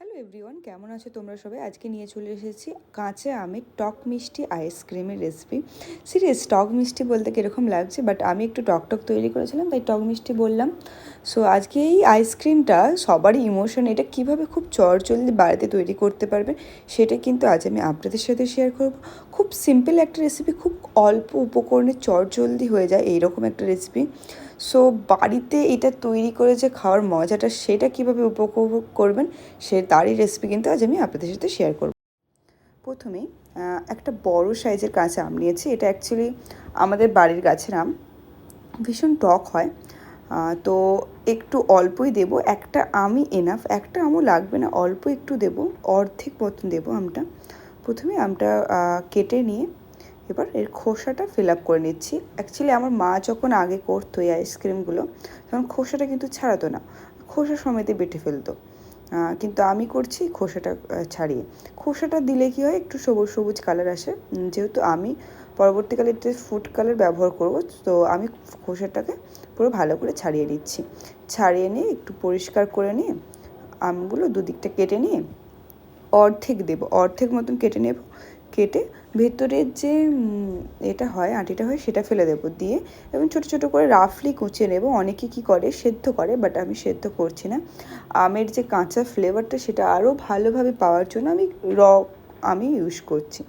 Hello. Everyone কেমন আছো তোমরা সবাই? আজকে নিয়ে চলে এসেছি কাঁচা আমের টক মিষ্টি আইসক্রিমের রেসিপি সিরিয়াস টক মিষ্টি বলতে কীরকম লাগছে বাট আমি একটু টক টক তৈরি করেছিলাম, তাই টক মিষ্টি বললাম। সো আজকে এই আইসক্রিমটা সবারই ইমোশন এটা কীভাবে খুব চটজলদি বাড়িতে তৈরি করতে পারবে সেটা কিন্তু আজ আমি আপনাদের সাথে শেয়ার করব। খুব সিম্পল একটা রেসিপি খুব অল্প উপকরণে চটজলদি হয়ে যায় এইরকম একটা রেসিপি সো বাড়িতে এটা তৈরি করে যে খাওয়ার মজাটা, সেটা কীভাবে উপভোগ করবেন, সে তারই রেসিপি কিন্তু আজ আমি আপনাদের সাথে শেয়ার করব। প্রথমেই একটা বড় সাইজের কাঁচা আম নিয়েছি। এটা অ্যাকচুয়ালি আমাদের বাড়ির গাছের আম। ভীষণ টক হয়। তো একটু অল্পই দেব। একটা আমি এনাফ একটা আমও লাগবে না। অল্প একটু দেব। অর্ধেক মতন দেবো আমটা। প্রথমে আমটা কেটে নিয়ে এবার এর খোসাটা ফিল আপ করে নিচ্ছি। অ্যাকচুয়ালি আমার মা যখন আগে করতো এই আইসক্রিমগুলো তখন খোসাটা কিন্তু ছাড়াতো না। খোসা সমেতে বেটে ফেলতো। কিন্তু আমি করছি খোসাটা ছাড়িয়ে। খোসাটা দিলে কি হয়, একটু সবুজ সবুজ কালার আসে। যেহেতু আমি পরবর্তীকালে একটু ফুড কালার ব্যবহার করব, তো আমি খোসাটাকে পুরো ভালো করে ছাড়িয়ে দিচ্ছি ছাড়িয়ে নিয়ে একটু পরিষ্কার করে নিয়ে আমগুলো দুদিকটা কেটে নিয়ে অর্ধেক দেব, অর্ধেক মতন কেটে নেব। কেটে ভেতরের যে এটা হয়, আটিটা হয়, সেটা ফেলে দেবো দিয়ে এবং ছোটো ছোটো করে রাফলি কুচিয়ে নেব। অনেকে কি করে, সেদ্ধ করে বাট আমি সেদ্ধ করছি না। আমের যে কাঁচা ফ্লেভারটা সেটা আরও ভালোভাবে পাওয়ার জন্য আমি র, আমি ইউজ করছি।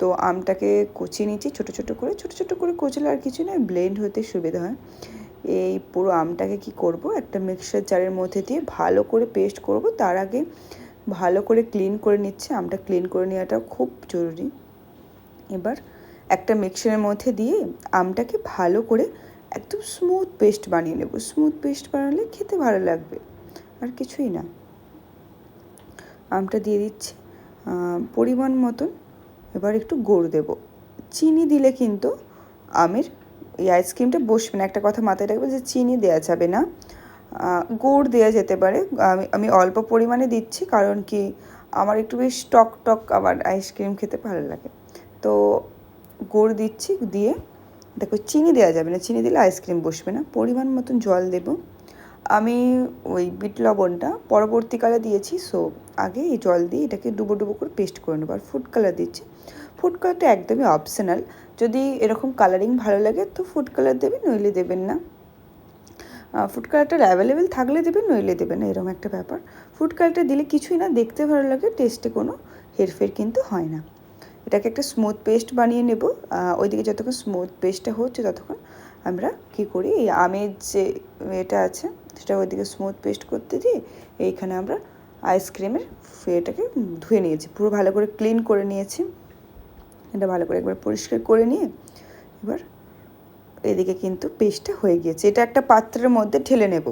তো আমটাকে কুচিয়ে নিচ্ছি, ছোটো ছোটো করে। ছোটো ছোটো করে কুচলে আর কিছু নয় ব্লেন্ড হতে সুবিধা হয়। এই পুরো আমটাকে কি করব, একটা মিক্সার জারের মধ্যে দিয়ে ভালো করে পেস্ট করব। তার আগে ভালো করে ক্লিন করে নিচ্ছে, আমটা ক্লিন করে নেওয়াটা খুব জরুরি। এবার একটা মিক্সারের মধ্যে দিয়ে আমটাকে ভালো করে একদম স্মুথ পেস্ট বানিয়ে নেব। স্মুথ পেস্ট বানালে খেতে ভালো লাগবে, আর কিছুই না। আমটা দিয়ে দিচ্ছি পরিমাণ মতন। এবার একটু গুড় দেব। চিনি দিলে কিন্তু আমের এই আইসক্রিমটা বসবে না। একটা কথা মাথায় রাখবে যে, চিনি দেওয়া যাবে না। গুড় দেওয়া যেতে পারে। আমি আমি অল্প পরিমাণে দিচ্ছি কারণ কি আমার একটু বেশ টক টক আবার আইসক্রিম খেতে ভালো লাগে। তো গুড় দিচ্ছি দিয়ে, দেখো চিনি দেওয়া যাবে না। চিনি দিলে আইসক্রিম বসবে না। পরিমাণ মতন জল দেব। আমি ওই বিট লবণটা পরবর্তীকালে দিয়েছি সো আগে এই জল দিয়ে এটাকে ডুবো ডুবো করে পেস্ট করে নেব। আর ফুড কালার দিচ্ছি। ফুড কালারটা একদমই অপশনাল যদি এরকম কালারিং ভালো লাগে তো ফুড কালার দেবেন, নইলে দেবেন না। ফুড কালারটা অ্যাভেলেবেল থাকলে দেবেন, নইলে দেবেন এরকম একটা ব্যাপার। ফুড কালারটা দিলে কিছুই না, দেখতে ভালো লাগে টেস্টে কোনো হেরফের কিন্তু হয় না। এটাকে একটা স্মুথ পেস্ট বানিয়ে নেব। ওইদিকে যতক্ষণ স্মুথ পেস্টটা হচ্ছে ততক্ষণ আমরা কি করি, এই আমের যে এটা আছে, সেটা ওইদিকে স্মুথ পেস্ট করতে দিয়ে এইখানে আমরা আইসক্রিমের এটাকে ধুয়ে নিয়েছি। পুরো ভালো করে ক্লিন করে নিয়েছি। এটা ভালো করে একবার পরিষ্কার করে নিয়ে এবার এদিকে কিন্তু পেস্টটা হয়ে গিয়েছে। এটা একটা পাত্রের মধ্যে ঢেলে নেব।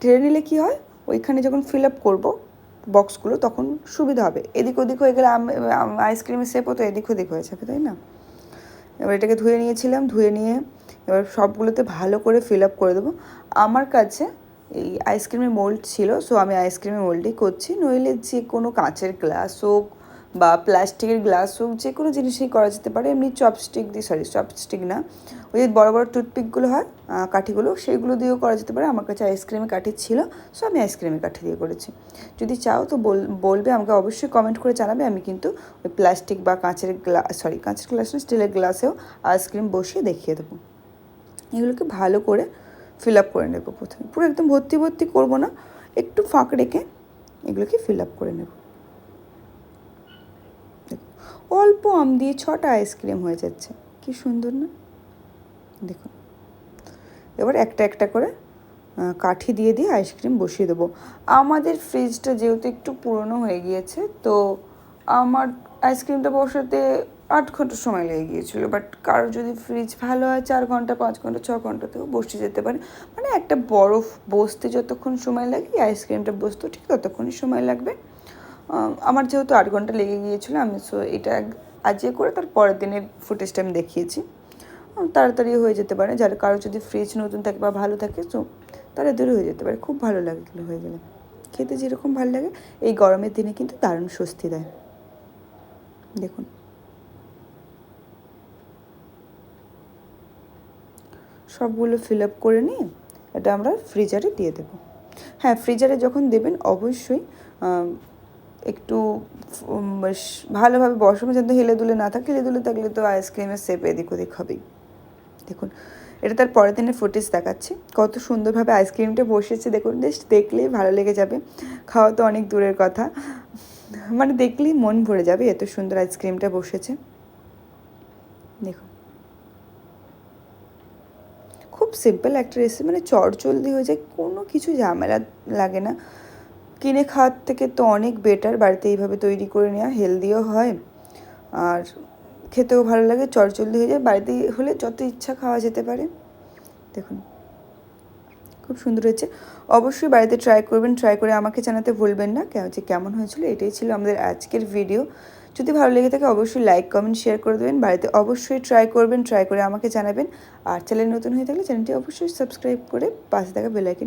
ঢেলে নিলে কি হয়? ওইখানে যখন ফিল আপ করব বক্সগুলো তখন সুবিধা হবে। এদিক ওদিক হয়ে গেলে আইসক্রিমের শেপও তো এদিক ওদিক হয়ে যাবে, তাই না? এবার এটাকে ধুয়ে নিয়েছিলাম, ধুয়ে নিয়ে এবার সবগুলোতে ভালো করে ফিল আপ করে দেবো। আমার কাছে এই আইসক্রিমের মোল্ড ছিল সো আমি আইসক্রিমের মোল্ডই করছি। নইলে যে কোনো কাঁচের গ্লাস হোক বা প্লাস্টিকের গ্লাস হোক যে কোনো জিনিসই করা যেতে পারে। এমনি চপস্টিক দিয়ে সরি চপস্টিক না। ওই বড় বড় টুথপিকগুলো হয় কাঠিগুলো সেইগুলো দিয়েও করা যেতে পারে। আমার কাছে আইসক্রিমের কাঠি ছিল সো আমি আইসক্রিমের কাঠি দিয়ে করেছি। যদি চাও তো বলবে, আমাকে অবশ্যই কমেন্ট করে জানাবে। আমি কিন্তু ওই প্লাস্টিক বা কাঁচের গ্লাস সরি কাঁচের গ্লাস না স্টিলের গ্লাসেও আইসক্রিম বসিয়ে দেখিয়ে দেবো। এগুলোকে ভালো করে ফিল আপ করে নেব প্রথমে। পুরো একদম ভর্তি ভর্তি করব না, একটু ফাঁক রেখে এগুলোকে ফিল আপ করে নেব। অল্প আম দিয়ে ছটা আইসক্রিম হয়ে যাচ্ছে। কি সুন্দর না? দেখুন। এবার একটা একটা করে কাঠি দিয়ে দিয়ে আইসক্রিম বসিয়ে দেবো। আমাদের ফ্রিজটা যেহেতু একটু পুরনো হয়ে গিয়েছে, তো আমার আইসক্রিমটা বসাতে আট ঘণ্টা সময় লেগে গিয়েছিল। বাট কারও যদি ফ্রিজ ভালো হয়, চার ঘণ্টা, পাঁচ ঘণ্টা, ছ ঘন্টাতেও বসে যেতে পারে। মানে একটা বরফ বসতে যতক্ষণ সময় লাগে, আইসক্রিমটা বসতেও ঠিক ততক্ষণই সময় লাগবে। আমার যেহেতু আট ঘণ্টা লেগে গিয়েছিল, আমি সো এটা আজকে করে তার পরের দিনের ফুটেজটা আমি দেখিয়েছি। তাড়াতাড়ি হয়ে যেতে পারে। যার কারও যদি ফ্রিজ নতুন থাকে বা ভালো থাকে তো তাড়াতাড়ি হয়ে যেতে পারে। খুব ভালো লাগে হয়ে গেলে। খেতে যেরকম ভালো লাগে, এই গরমের দিনে কিন্তু দারুণ স্বস্তি দেয়। দেখুন। সবগুলো ফিল আপ করে নিয়ে এটা আমরা ফ্রিজারে দিয়ে দেবো। হ্যাঁ ফ্রিজারে যখন দেবেন, অবশ্যই একটু ভালোভাবে বসানো যাতে হেলে দুলে না থাকে, হেলে দুলে থাকলে তো আইসক্রিমের সেপ এদিক ওদিক হবেই। দেখুন, এটা তার পরের দিনের ফুটেজ দেখাচ্ছি। কত সুন্দরভাবে আইসক্রিমটা বসেছে দেখুন জাস্ট দেখলেই ভালো লেগে যাবে। খাওয়া তো অনেক দূরের কথা। মানে দেখলেই মন ভরে যাবে এত সুন্দর আইসক্রিমটা বসেছে। দেখুন। খুব সিম্পল একটা রেসিপি মানে চটজলদি হয়ে যায়, কোনো কিছু ঝামেলা লাগে না। কিনে খাওয়ার থেকে তো অনেক বেটার বাড়িতে এইভাবে তৈরি করে নেওয়া হেলদিও হয়। আর খেতেও ভালো লাগে, চটজলদি হয়ে যায়। বাড়িতে হলে যত ইচ্ছা খাওয়া যেতে পারে। দেখুন, খুব সুন্দর হয়েছে। অবশ্যই বাড়িতে ট্রাই করবেন। ট্রাই করে আমাকে জানাতে ভুলবেন না। যে কেমন হয়েছিল, এটাই ছিল আমাদের আজকের ভিডিও যদি ভালো লেগে থাকে, অবশ্যই লাইক কমেন্ট শেয়ার করে দেবেন। বাড়িতে অবশ্যই ট্রাই করবেন। ট্রাই করে আমাকে জানাবেন। আর চ্যানেল নতুন হয়ে থাকলে চ্যানেলটি অবশ্যই সাবস্ক্রাইব করে পাশে থাকা বেলাইকন